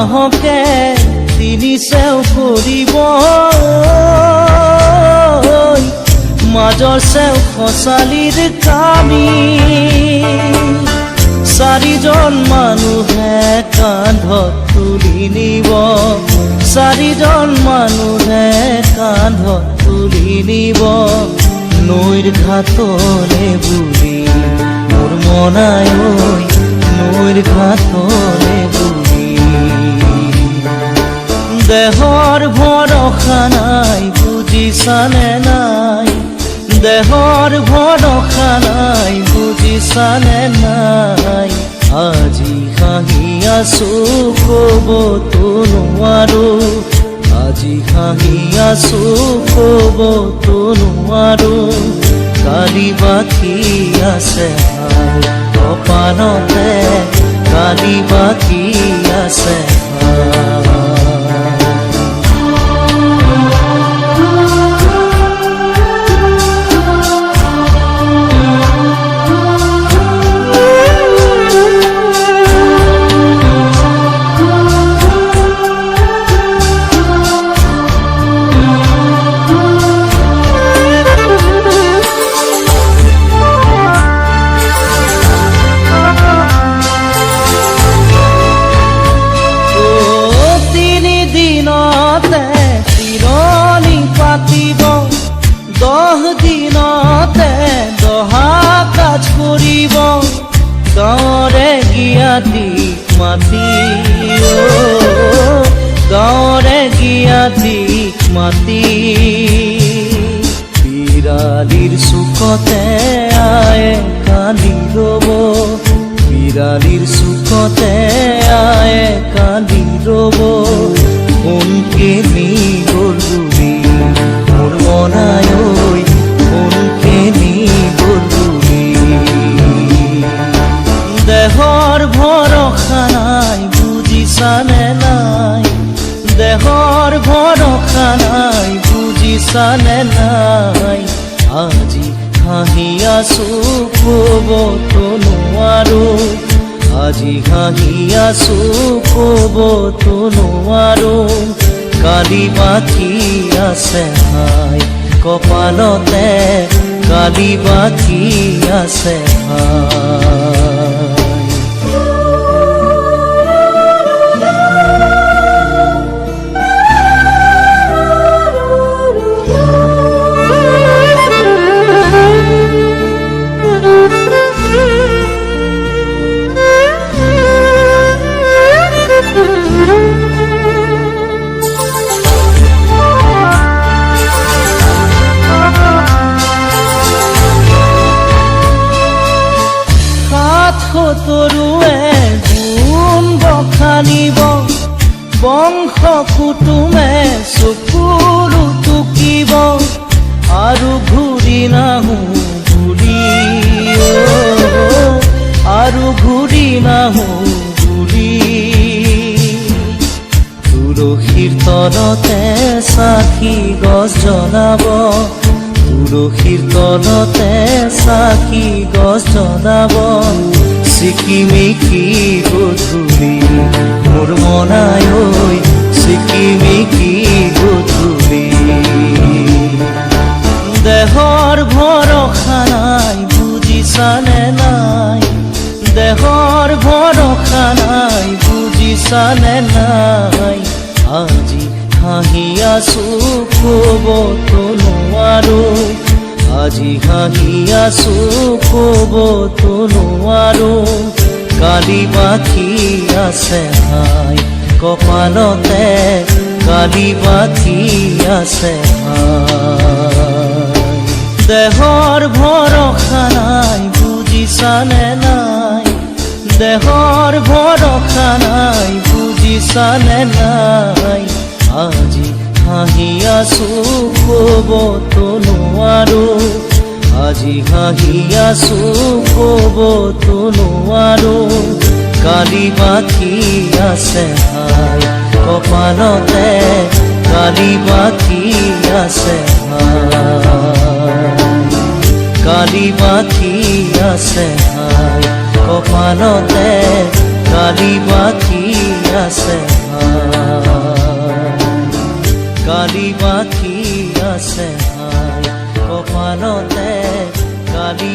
নাহকে তিনি চেও কৰিব মাজৰ চেও খচালিৰ কামি। চাৰিজন মানুহে কান্ধত তুলি নিব। চাৰিজন মানুহে কান্ধত তুলি নিব। নৈৰ ঘাটলে বুলি মোৰ মনাই নৈৰ ঘাটলে দেহৰ ভৰসা নাই বুজিছানে নাই। দেহৰ ভৰসা নাই বুজিছানে নাই। আজি হাঁহি আছো কবতো নোৱাৰো আজি হাঁহি আছো কবতো নোৱাৰো কালি বাকী আছে কপালতে কালি বাকী আছে মাতি গাঁৱৰে জ্ঞাতি মাতি। বিৰালিৰ চুকতে আয়ে কালি ৰব বিৰালিৰ চুকতে আয়ে কালি ৰব দেহৰ ভৰসা নাই বুজিছানে নাই। আজি হাঁহি আছো কবতো নোৱাৰো আজি হাঁহি আছো কবতো নোৱাৰো কালি বাকী আছে হাই কপালতে, কালি বাকী আছে হাই সাত সতৰুৱে গুণ বখানিব। বংশ কুটুমে চকুৰু টুকিব আৰু ঘূৰি নাহো অ, আৰু ঘূৰি নাহো বুলি তুলসীৰ তলতে চাকি গছ জ্বলাব তুলসীৰ তলতে চাকি গছ জ্বলাব চিকিমিকি গধূলি মোৰ মনাই ঐ চিকিমিকি গধূলি দেহৰ ভৰসা নাই বুজিছানে নাই দেহৰ ভৰসা নাই বুজিছানে নাই। আজি হাঁহি আছো নোৱাৰো আজি হাঁহি আছো কবতো নোৱাৰো কালি বাকী আছে হাই, কপালতে কালি বাকী আছে হাই। দেহৰ ভৰসা নাই বুজিছানে নাই। দেহৰ ভৰসা নাই বুজিছানে নাই। আজি হাঁহি আছো কবতো নোৱাৰো আজি হাঁহি আছো কবতো নোৱাৰো কালি বাকী আছে হাই কপালতে, কালি বাকী আছে কালি বাকী আছে হাই কপালতে, কালি বাকী আছে কালি বাথি আছে কপালতে কালি